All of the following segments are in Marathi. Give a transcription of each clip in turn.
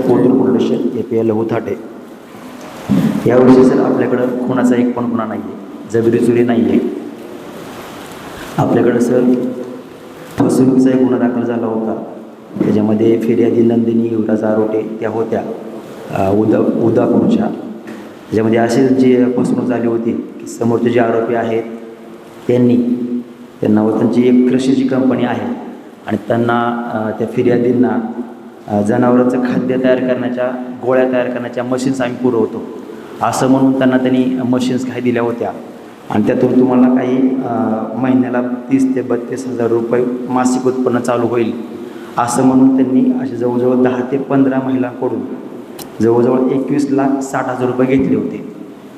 Kothrud police A P L Lahuthate यावर्षी सर आपल्याकडं खुणाचा एक पण गुन्हा नाही आहे जबिरी चुरी नाही आहे आपल्याकडं सर फसवणुकीचा एक गुन्हा दाखल झाला होता. त्याच्यामध्ये फिर्यादी नंदिनी युवराज आरोटे त्या होत्या. उदा उदापूरच्या. त्याच्यामध्ये असे जी फसवणूक झाली होती की समोरचे जे आरोपी आहेत त्यांनी त्यांना व त्यांची एक कृषीची कंपनी आहे. आणि त्यांना त्या फिर्यादींना जनावरांचं खाद्य तयार करण्याच्या गोळ्या तयार करण्याच्या मशीन्स आम्ही पुरवतो. असं म्हणून त्यांना त्यांनी मशीन्स काही दिल्या होत्या. आणि त्यातून तुम्हाला काही महिन्याला तीस ते बत्तीस हजार रुपये मासिक उत्पन्न चालू होईल. असं म्हणून त्यांनी असे जवळजवळ दहा ते पंधरा महिलांकडून जवळजवळ एकवीस लाख साठ हजार रुपये घेतले होते.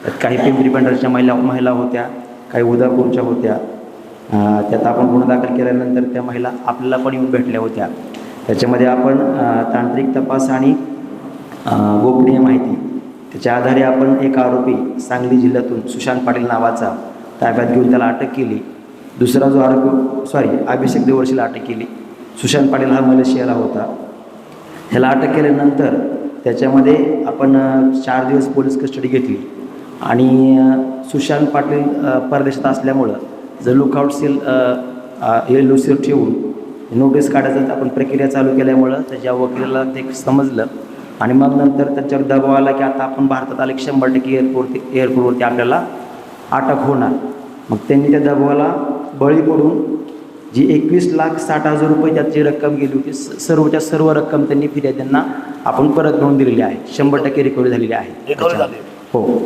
त्यात काही पिंपरी पंढरच्या महिला महिला होत्या काही उदापूरच्या होत्या. त्यात आपण गुन्हा दाखल केल्यानंतर त्या महिला आपल्याला पण येऊन भेटल्या होत्या. त्याच्यामध्ये आपण तांत्रिक तपास आणि गोपनीय माहिती त्याच्या आधारे आपण एक आरोपी सांगली जिल्ह्यातून सुशांत पाटील नावाचा ताब्यात घेऊन त्याला अटक केली. दुसरा जो आरोपी सॉरी अभिषेक देवर्षीला अटक केली. सुशांत पाटील हा मलेशियाला होता. ह्याला अटक केल्यानंतर त्याच्यामध्ये आपण चार दिवस पोलीस कस्टडी घेतली. आणि सुशांत पाटील परदेशात असल्यामुळं जर लुकआउट सेल येलो सेल ठेवून नोटीस काढायचं आपण प्रक्रिया चालू केल्यामुळं त्याच्या वकिलाला ते समजलं. आणि मग नंतर त्याच्यावर दबाव आला की आता आपण भारतात आले की शंभर टक्के एअरपोर्ट एअरपोर्टवरती आपल्याला अटक होणार. मग त्यांनी त्या दबावाला बळी पडून जी एकवीस लाख साठ हजार रुपये त्याची रक्कम गेली होती सर्वच्या सर्व रक्कम त्यांनी फिर्याद्यांना आपण परत मिळवून दिलेली आहे. शंभर टक्के रिकव्हरी झालेली आहे. हो.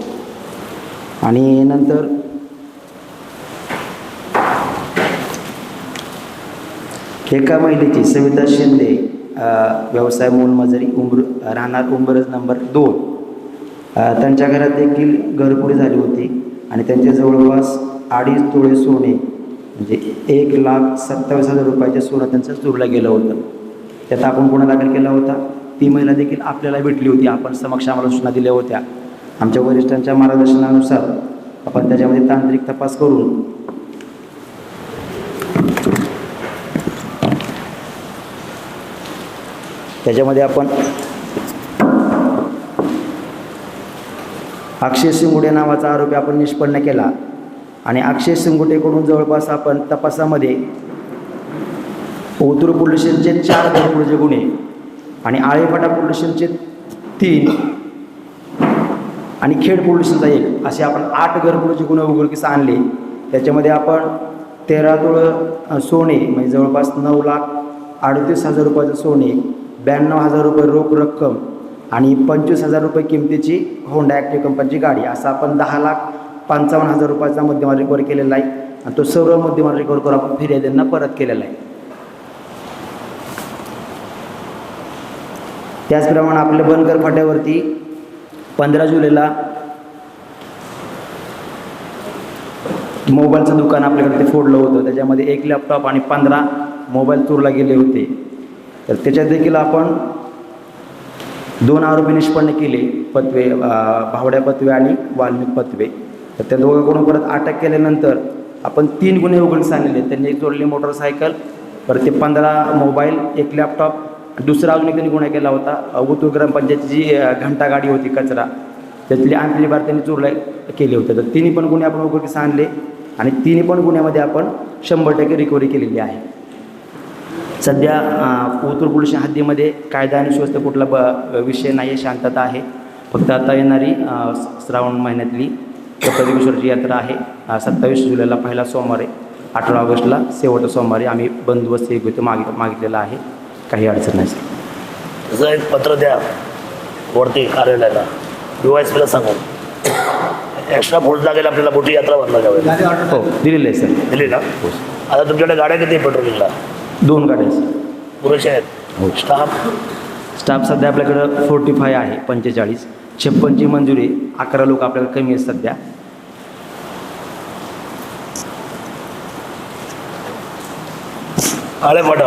आणि नंतर एका महिलेची सविता शिंदे व्यवसाय मोलमजुरी उंबर राहणार उंबरज नंबर दोन. त्यांच्या घरात देखील घरपुरी झाली होती आणि त्यांच्या जवळपास अडीच तोळे सोने म्हणजे एक लाख सत्तावीस हजार रुपयाचे सोनं त्यांचं चोरलं गेलं होतं. त्यात आपण गुन्हा दाखल केला होता. ती महिला देखील आपल्याला भेटली होती. आपण समक्ष आम्हाला सूचना दिल्या होत्या. आमच्या वरिष्ठांच्या मार्गदर्शनानुसार आपण त्याच्यामध्ये तांत्रिक तपास करून त्याच्यामध्ये आपण अक्षय सिंगुडे नावाचा आरोपी आपण निष्पन्न केला. आणि अक्षय सिंगुटेकडून जवळपास आपण तपासामध्ये ओतूर पोलीस स्टेशनचे चार घरपुढचे गुन्हे आणि आळेपाटा पोलीस स्टेशनचे तीन आणि खेड पोलीस एक. असे आपण आठ घरपुडचे गुन्हे उघडकीस आणले. त्याच्यामध्ये आपण तेरा तोळं सोने म्हणजे जवळपास नऊ लाख अडतीस हजार रुपयाचं सोने ब्याण्णव हजार रुपये रोख रक्कम आणि पंचवीस हजार रुपये किमतीची होंडा ॲक्टिव्ह कंपनीची गाडी. असं आपण दहा लाख पंचावन्न हजार रुपयाचा मुद्देमाल रिकवर केलेला आहे. आणि तो सर्व मुद्देमाल रिकवर करून आपण फिर्यादींना परत केलेला आहे. त्याचप्रमाणे आपल्या बनकर फाट्यावरती पंधरा जुलैला मोबाईलचं दुकान आपल्याकडे ते फोडलं होतं. त्याच्यामध्ये एक लॅपटॉप आणि पंधरा मोबाईल चोरला गेले होते. तर त्याच्यात देखील आपण दोन आरोपी निष्पन्न केले पत्वे भावड्या पत्वे आणि वाल्मिक पत्वे. तर त्या दोघांकडून परत अटक केल्यानंतर आपण तीन गुन्हे उघडून आणलेले. त्यांनी एक जोडली मोटरसायकल परत ते पंधरा मोबाईल एक लॅपटॉप. दुसरा अजून एक त्यांनी गुन्हा केला होता. उतूर ग्रामपंचायतची जी घंटा गाडी होती कचरा त्यातली आणलेली बार त्यांनी चोरला केले होते. तर तिन्ही पण गुन्हे आपण उघडकीस आणले आणि तिन्ही पण गुन्ह्यामध्ये आपण शंभर टक्के रिकव्हरी केलेली आहे. सध्या अ, ओतूर पोलीस हद्दीमध्ये कायदा आणि सुव्यवस्था कुठला ब विषय नाही आहे शांतता आहे. फक्त आता येणारी श्रावण महिन्यातली कपिलेश्वरची यात्रा आहे. सत्तावीस जुलैला पहिला सोमवार आहे. अठरा ऑगस्टला शेवटचा सोमवारी आम्ही बंदोबस्त एक इथं मागित मागितलेला आहे. काही अडचण नाही सर. तसं एक पत्र द्या वरती कार्यालयाला. यू एस पीला सांगून एक्स्ट्रा फुल लागेल आपल्याला मोठी यात्रा भरणार यावेळी हो दिलेलं आहे सर. दिली ना? आता तुमच्याकडे गाड्या किती आहे पेट्रोलिंगला दोन गाड्या आहेत. हो. आहेत. स्टाफ? स्टाफ सध्या आपल्याकडं फोर्टी फाय आहे पंचेचाळीस. छप्पनची मंजुरी अकरा लोक आपल्याकडे कमी आहेत सध्या. आळे पाठा